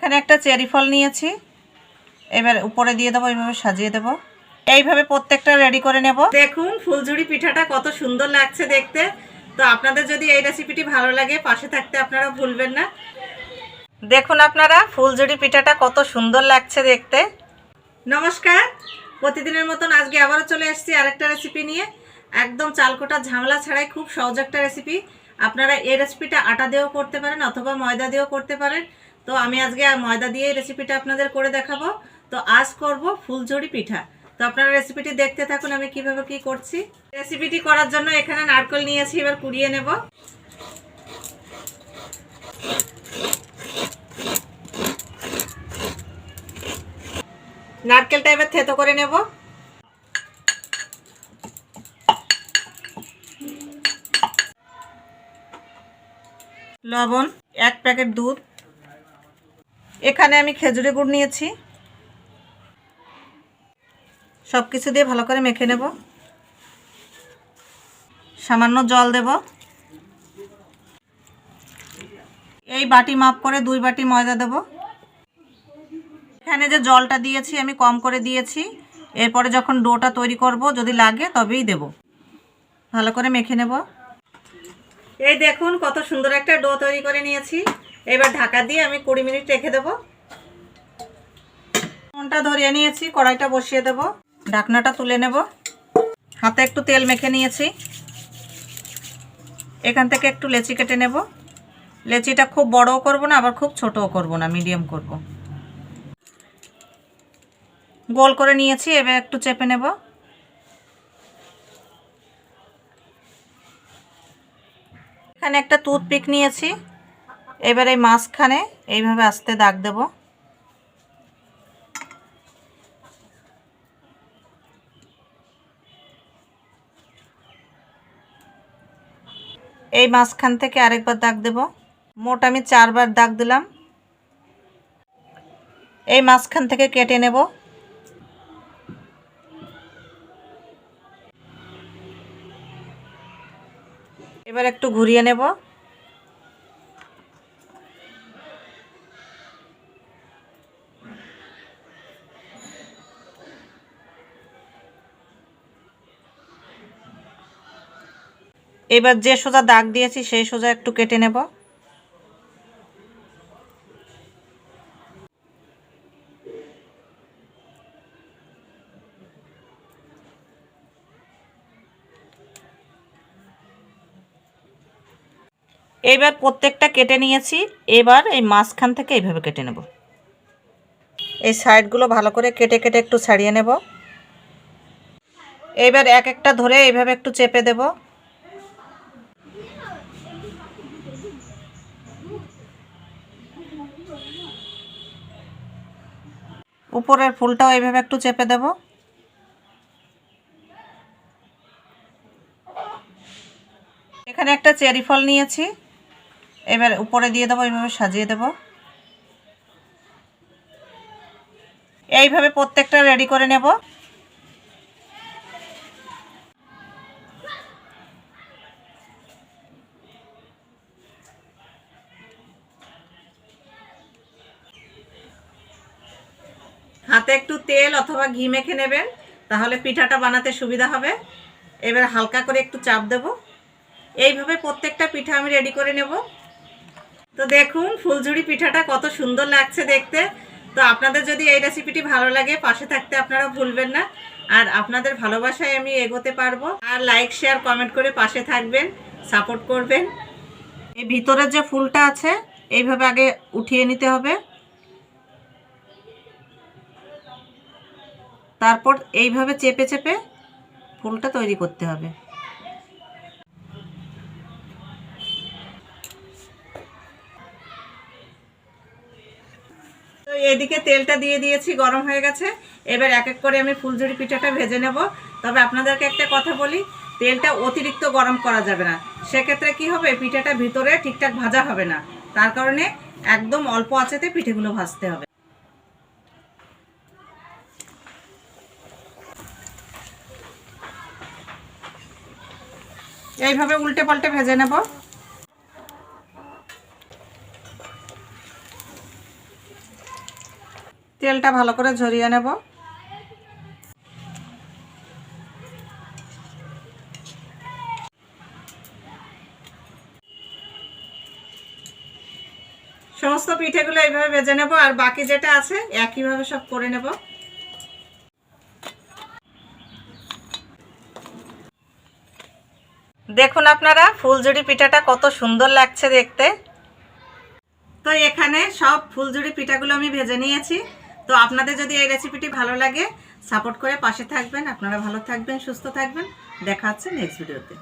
এখানে একটা চেরি ফল নিয়েছি। এবার উপরে দিয়ে দেবো এইভাবে সাজিয়ে দেবো। এইভাবে প্রত্যেকটা রেডি করে নেব। দেখুন ফুলঝুরি পিঠাটা কত সুন্দর লাগছে দেখতে। তো আপনাদের যদি এই রেসিপিটি ভালো লাগে পাশে থাকতে আপনারা ভুলবেন না। দেখুন আপনারা ফুলঝুরি পিঠাটা কত সুন্দর লাগছে দেখতে। নমস্কার। প্রতিদিনের মতন আজকে আবারও চলে এসেছি আরেকটা রেসিপি নিয়ে। একদম চালকোটা ঝামেলা ছাড়াই খুব সহজ একটা রেসিপি আপনারা এই রেসিপিটা আটা দিয়েও করতে পারেন অথবা ময়দা দিয়েও করতে পারেন। তো আমি আজকে ময়দা দিয়ে রেসিপিটা আপনাদের করে দেখাবো। তো আজ করব ফুলঝুরি পিঠা। তো আপনারা রেসিপিটি দেখতে থাকুন আমি কীভাবে কি করছি। রেসিপিটি করার জন্য এখানে নারকেল নিয়েছি, এবার কুড়িয়ে নেব। নারকেলটা এবার থেতো করে নেব। লবণ, এক প্যাকেট দুধ এখানে আমি খেজুরি গুড় নিয়েছি। সব কিছু দিয়ে ভালো করে মেখে নেব। সামান্য জল দেব। এই বাটি মাপ করে দুই বাটি ময়দা দেব। এখানে যে জলটা দিয়েছি, আমি কম করে দিয়েছি। এরপরে যখন ডোটা তৈরি করব, যদি লাগে তবেই দেব। ভালো করে মেখে নেব। এই দেখুন কত সুন্দর একটা ডো তৈরি করে নিয়েছি। এবার ঢাকা দিয়ে আমি কুড়ি মিনিট রেখে দেব। ফোনটা ধরিয়ে নিয়েছি, কড়াইটা বসিয়ে দেব। ঢাকনাটা তুলে নেব। হাতে একটু তেল মেখে নিয়েছি। এখান থেকে একটু লেচি কেটে নেব। লেচিটা খুব বড়ও করব না, আবার খুব ছোটও করব না, মিডিয়াম করব। গোল করে নিয়েছি, এবার একটু চেপে নেব। এখানে একটা টুথপিক নিয়েছি। এবার এই মাঝখানে এইভাবে আস্তে দাগ দেব। এই মাঝখান থেকে আরেকবার দাগ দেব। মোট আমি চারবার দাগ দিলাম। এই মাঝখান থেকে কেটে নেব। এবার একটু ঘুরিয়ে নেব। এবার যে সোজা দাগ দিয়েছি, সেই সোজা একটু কেটে নেব। এবার প্রত্যেকটা কেটে নিয়েছি। এবার এই মাঝখান থেকে এইভাবে কেটে নেব। এই সাইডগুলো ভালো করে কেটে কেটে একটু ছাড়িয়ে নেব। এবার এক একটা ধরে এইভাবে একটু চেপে দেব। উপরের ফুলটাও এইভাবে একটু চেপে দেব। এখানে একটা চেরি ফল নিয়েছি। এবার উপরে দিয়ে দেবো, এইভাবে সাজিয়ে দেব। এইভাবে প্রত্যেকটা রেডি করে নেব। হাতে একটু তেল অথবা ঘি মেখে নেবেন, তাহলে পিঠাটা বানাতে সুবিধা হবে। এবার হালকা করে একটু চাপ দেব। এইভাবে প্রত্যেকটা পিঠা আমি রেডি করে নেব। তো দেখুন ফুলঝুড়ি পিঠাটা কত সুন্দর লাগছে দেখতে। তো আপনাদের যদি এই রেসিপিটি ভালো লাগে, পাশে থাকতে আপনারা ভুলবেন না। আর আপনাদের ভালোবাসায় আমি এগোতে পারব। আর লাইক শেয়ার কমেন্ট করে পাশে থাকবেন সাপোর্ট করবেন। এই ভিতরের যে ফুলটা আছে, এইভাবে আগে উঠিয়ে নিতে হবে। তারপর এইভাবে চেপে চেপে ফুলটা তৈরি করতে হবে। তো এদিকে তেলটা দিয়ে দিয়েছি, গরম হয়ে গেছে। এবার এক এক করে আমি ফুলঝুরি পিঠাটা ভেজে নেব। তবে আপনাদেরকে একটা কথা বলি, তেলটা অতিরিক্ত গরম করা যাবে না। সেক্ষেত্রে কি হবে, পিঠাটা ভিতরে ঠিকঠাক ভাজা হবে না। তার কারণে একদম অল্প আঁচেতে পিঠেগুলো ভাজতে হবে। এইভাবে উল্টে পাল্টে ভেজে নেব। তেলটা ভালো করে ঝরিয়ে নেব। সমস্ত পিঠেগুলো এইভাবে ভেজে নেব আর বাকি যেটা আছে একইভাবে সব করে নেব। দেখুন আপনারা ফুলঝুড়ি পিঠাটা কত সুন্দর লাগছে দেখতে। তো এখানে সব ফুলঝুড়ি পিঠাগুলো আমি ভেজে নিয়েছি। তো আপনাদের যদি এই রেসিপিটি ভালো লাগে সাপোর্ট করে পাশে থাকবেন। আপনারা ভালো থাকবেন, সুস্থ থাকবেন। দেখা হচ্ছে নেক্সট ভিডিওতে